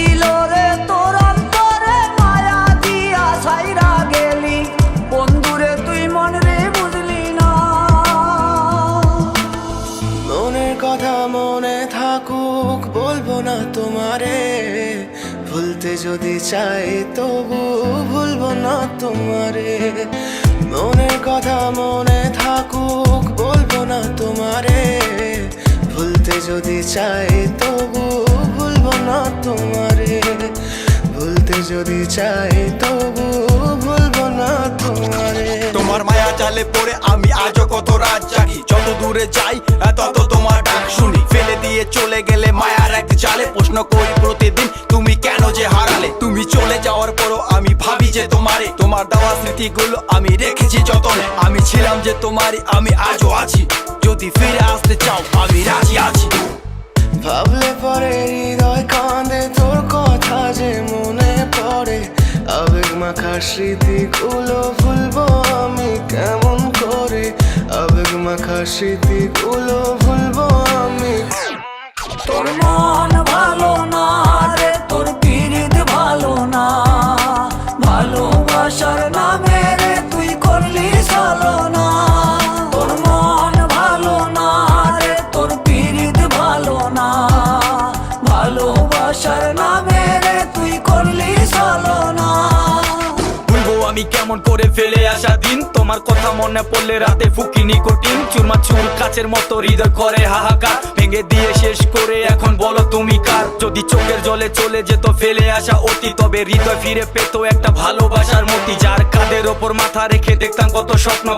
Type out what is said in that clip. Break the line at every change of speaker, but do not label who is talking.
ছিল রে তুই মন রে না। মনের কথা মনে থাকুক, বলব না তোমারে। ভুলতে যদি চাই, তবু ভুলবো না তোমারে। মনের কথা মনে থাকুক, বলব না তোমারে। ভুলতে যদি চাই তো যদি চাই তবু ভুলবো না তোমারে।
তোমার মায়া জালে পড়ে আমি আজও কত রাত জাগি। যত দূরে যাই তত তোমার ডাক শুনি। ফেলে দিয়ে চলে গেলে মায়ার এক জালে। প্রশ্ন করি প্রতিদিন তুমি কেন যে হারালে? তুমি চলে যাওয়ার পরও আমি ভাবি যে তোমারে। তোমার দেওয়া স্মৃতিগুলো আমি রেখেছি যতনে। আমি ছিলাম যে তোমারই আমি আজও আছি। যদি ফিরে আসতে চাও আমি রাজি আছি।
ভাবলে পরে মাখা স্মৃতিগুলো ভুলবো আমি কেমন করে? আবেগ মাখা স্মৃতিগুলো ভুলবো আমি।
তোর মন ভালো না রে, তোর পিরিত ভালো না। ভালোবাসার নামে রে, তুই করলি চলো না তোর মন ভালো না রে, তোর পিরিত ভালো না। ভালোবাসার নামে
আমি কেমন করে ফেলে আসা দিন? তোমার কথা মনে পড়লে রাতে ফুকি নিকোটিন চুরমা চুর কাছের মতো হৃদয় করে হাহাকার। ভেঙে দিয়ে শেষ করে এখন বলো তুমি কার? যদি চোখের জলে চলে যেত ফেলে আসা অতি, তবে হৃদয় ফিরে পেত একটা ভালোবাসার মতি, যার কাঁধের ওপর মাথা রেখে দেখতাম কত স্বপ্ন।